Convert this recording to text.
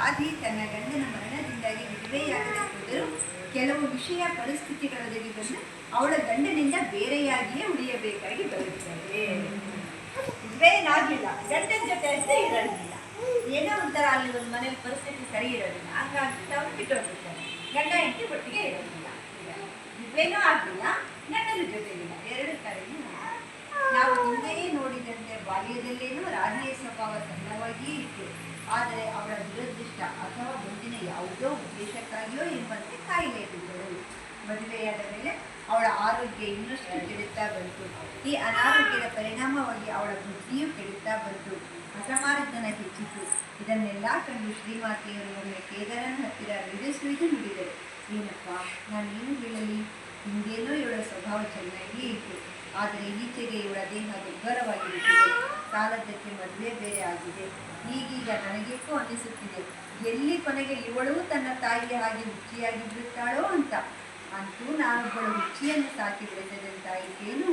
ರಾಧಿ ತನ್ನ ಗಂಡನ ಮರಣದಿಂದಾಗಿ ಹೋದರೂ ಕೆಲವು ವಿಷಯ ಪರಿಸ್ಥಿತಿಗಳೊದಗಿ ಬಂದು ಅವಳ ಗಂಡನಿಂದ ಬೇರೆಯಾಗಿಯೇ ಉಳಿಯಬೇಕಾಗಿ ಬರುತ್ತದೆ. ವಿಧವೆಯನ್ನಾಗಿಲ್ಲ ಗಂಡನ ಜೊತೆ ಅಷ್ಟೇ ಇರೋದಿಲ್ಲ ಏನೋ ಒಂಥರ ಅಲ್ಲಿ ಒಂದು ಮನೇಲಿ ಪರಿಸ್ಥಿತಿ ಸರಿ ಇರೋದಿಲ್ಲ. ಆದಾಗ ತಾವು ಬಿಟ್ಟು ಬಿಟ್ಟೋಗ್ಬಿಡ್ತಾರೆ ಗಂಡ ಹೆಂಡತಿ ಒಟ್ಟಿಗೆ ಇರೋದಿಲ್ಲ. ಮದುವೆನೂ ಆಗಲಿಲ್ಲ ಗಂಡನ ಜೊತೆಗಿಲ್ಲ. ಎರಡು ಕಡೆಯೂ ನಾವು ಹಿಂದೆಯೇ ನೋಡಿದಂತೆ ಬಾಲ್ಯದಲ್ಲೇನೂ ರಾಜೀಯ ಸ್ವಭಾವ ಸಣ್ಣವಾಗಿಯೇ ಇತ್ತು. ಆದರೆ ಅವಳ ಮುಂದಿನ ಯಾವುದೋ ಉದ್ದೇಶಕ್ಕಾಗಿಯೋ ಎಂಬಂತೆ ಕಾಯಿಲೆ ಬಿದ್ದಳು ಮದುವೆಯಾದ ಮೇಲೆ ಅವಳ ಆರೋಗ್ಯ ಇನ್ನಷ್ಟು ಕೆಡುತ್ತಾ ಬಂತು. ಈ ಅನಾರೋಗ್ಯದ ಪರಿಣಾಮವಾಗಿ ಅವಳ ಬುದ್ಧಿಯೂ ಕೆಡುತ್ತಾ ಬಂತು. ಅಸಮಾಧಾನ ಹೆಚ್ಚಿತು. ಇದನ್ನೆಲ್ಲ ಕಂಡು ಶ್ರೀಮಾತೆಯರು ಒಮ್ಮೆ ಕೇದಾರನ ಹತ್ತಿರ ವಿಧಿಸುವುದು ನುಡಿದರು. ಏನಪ್ಪ, ನಾನೇನು ಹೇಳಲಿ? ಹಿಂದೇನೋ ಇವಳ ಸ್ವಭಾವ ಚೆನ್ನಾಗಿಯೇ ಇತ್ತು. ಆದರೆ ಈಚೆಗೆ ಇವಳ ದೇಹ ದುರ್ಬಲವಾಗಿರುತ್ತದೆ. ಸಾಲದಕ್ಕೆ ಮದುವೆ ಬೇರೆ ಆಗಿದೆ. ಈಗೀಗ ನನಗೇಕೋ ಅನಿಸುತ್ತಿದೆ ಎಲ್ಲಿ ಕೊನೆಗೆ ಇವಳು ತನ್ನ ತಾಯಿಯ ಹಾಗೆ ಹುಚ್ಚಿಯಾಗಿ ಬಿಡುತ್ತಾಳೋ ಅಂತ ಅಂತೂ ನಾನೊಬ್ಬಳು ಹುಚ್ಚಿಯನ್ನು ಸಾಕಿ ಬೆಳೆಸದಂತಾಯಿತೇನು